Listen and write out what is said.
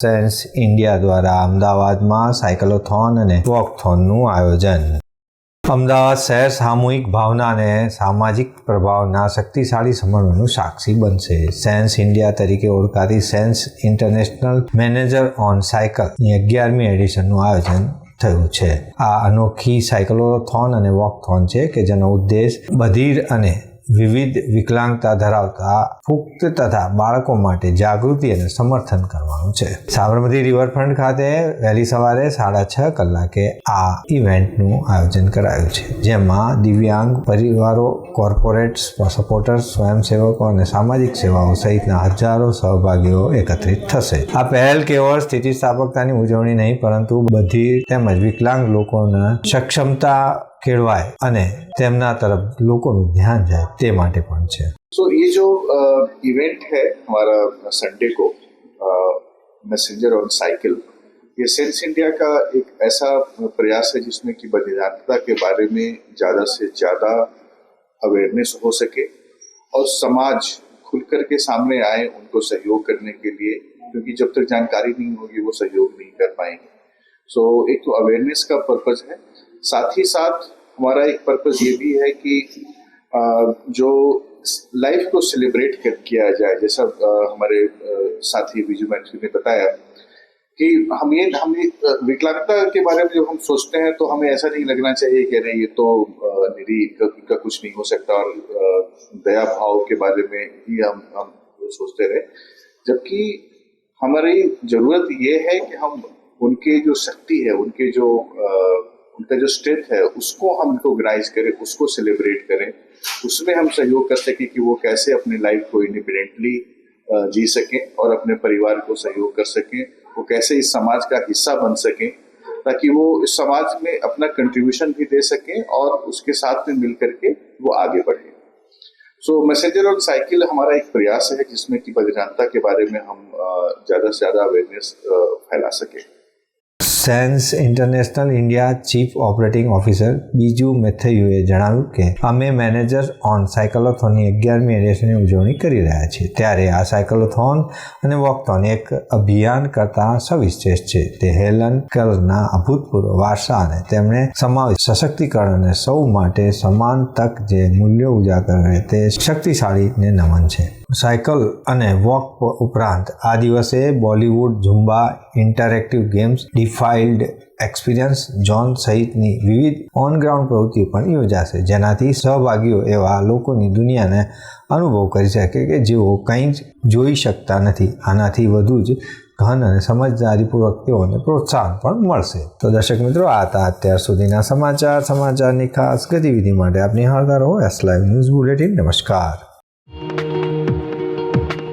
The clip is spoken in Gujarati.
સેન્સ ઇન્ડિયા દ્વારા અમદાવાદમાં સાયકલોથોન અને વોકથોનનું આયોજન. અમદાવાદ શહેર સામૂહિક ભાવના અને સામાજિક પ્રભાવના શક્તિશાળી સમન્વયનું સાક્ષી બનશે. સેન્સ ઇન્ડિયા તરીકે ઓળખાતી સેન્સ ઇન્ટરનેશનલ મેનેજર ઓન સાયકલની અગિયારમી એડિશનનું આયોજન થયું છે. આ અનોખી સાયકલોથોન અને વોકથોન છે કે જેનો ઉદ્દેશ બધીર અને વિવિધ વિકલાંગતા ધરાવતા પુખ્ત તથા બાળકો માટે જાગૃતિ અને સમર્થન કરવાનું છે. સાબરમતી રિવરફ્રન્ટ ખાતે વહેલી સવારે સાડા છ કલાકે આ ઇવેન્ટનું આયોજન કરાયું છે. જેમાં દિવ્યાંગ પરિવારો કોર્પોરેટ સપોર્ટર્સ સ્વયંસેવકો અને સામાજિક સેવાઓ સહિતના હજારો સહભાગીઓ એકત્રિત થશે. આ પહેલ કેવળ સ્થિતિસ્થાપકતાની ઉજવણી નહીં, પરંતુ બધી તેમજ વિકલાંગ લોકોના સક્ષમતા કેળવાય અને તેમના તરફ લોકોનું ધ્યાન જાય તે માટે પણ છે सो ये जो इवेंट है हमारा संडे को मैसेंजर ऑन साइकिल ये सेंस इंडिया का एक ऐसा प्रयास है जिसमें कि बधिरानता के बारे में ज़्यादा से ज़्यादा अवेयरनेस हो सके और समाज खुल कर के सामने आए उनको सहयोग करने के लिए क्योंकि जब तक जानकारी नहीं होगी वो सहयोग नहीं कर पाएंगे सो एक तो अवेयरनेस का पर्पज है साथ ही साथ हमारा एक पर्पज ये भी है कि जो लाइफ को सेलिब्रेट कर किया जाए जैसा हमारे साथी विजू मैथ्यू ने बताया कि हम ये हम विकलांगता के बारे में जब हम सोचते हैं तो हमें ऐसा नहीं लगना चाहिए कि अरे ये तो निरी इनका, इनका कुछ नहीं हो सकता और दया भाव के बारे में ही हम हम सोचते रहे। जबकि हमारी ज़रूरत ये है कि हम उनके जो शक्ति है उनके जो अ, उनका जो स्ट्रेंथ है, उसको हम रिकोगनाइज करें, उसको सेलिब्रेट करें। उसमें हम सहयोग कर सकें कि वो कैसे अपनी लाइफ को इंडिपेंडेंटली जी सकें और अपने परिवार को सहयोग कर सकें। वो कैसे इस समाज का हिस्सा बन सकें, ताकि वो इस समाज में अपना कंट्रीब्यूशन भी दे सकें और उसके साथ में मिल करके वो आगे बढ़े। सो मैसेंजर ऑन साइकिल हमारा एक प्रयास है जिसमें कि बधिरानता के बारे में हम ज़्यादा से ज़्यादा अवेयरनेस फैला सकें। Sense International India chief operating officer Biju મેથયુએ જણાવ્યું કે, અમે મેનેજર ઓન સાયકલોથોનની અગિયારમી એડિશનની ઉજવણી કરી રહ્યા છીએ. ત્યારે આ સાયકલોથોન અને વોકથોન એક અભિયાન કરતાં સવિશેષ છે. તે હેલન કરના અભૂતપૂર્વ વારસા અને તેમણે સમાવેશ સશક્તિકરણ અને સૌ માટે સમાન તક જે મૂલ્યો ઉજાગર રહે તે શક્તિશાળીને નમન છે. સાયકલ અને વોક ઉપરાંત આ દિવસે બોલિવૂડ ઝુંબા ઇન્ટરેક્ટિવ ગેમ્સ ડિફાઇલ્ડ એક્સપિરિયન્સ ઝોન સહિતની વિવિધ ઓન ગ્રાઉન્ડ પ્રવૃત્તિઓ પણ યોજાશે. જેનાથી સહભાગીઓ એવા લોકોની દુનિયાને અનુભવ કરી શકે કે જેઓ કંઈ જ જોઈ શકતા નથી. આનાથી વધુ જ ઘન અને સમજદારીપૂર્વક તેઓને પ્રોત્સાહન પણ મળશે. તો દર્શક મિત્રો, આ હતા અત્યાર સુધીના સમાચાર. સમાચારની ખાસ ગતિવિધિ માટે આપની નિહાળતા હો એસ લાઈવ ન્યૂઝ બુલેટિન નમસ્કાર.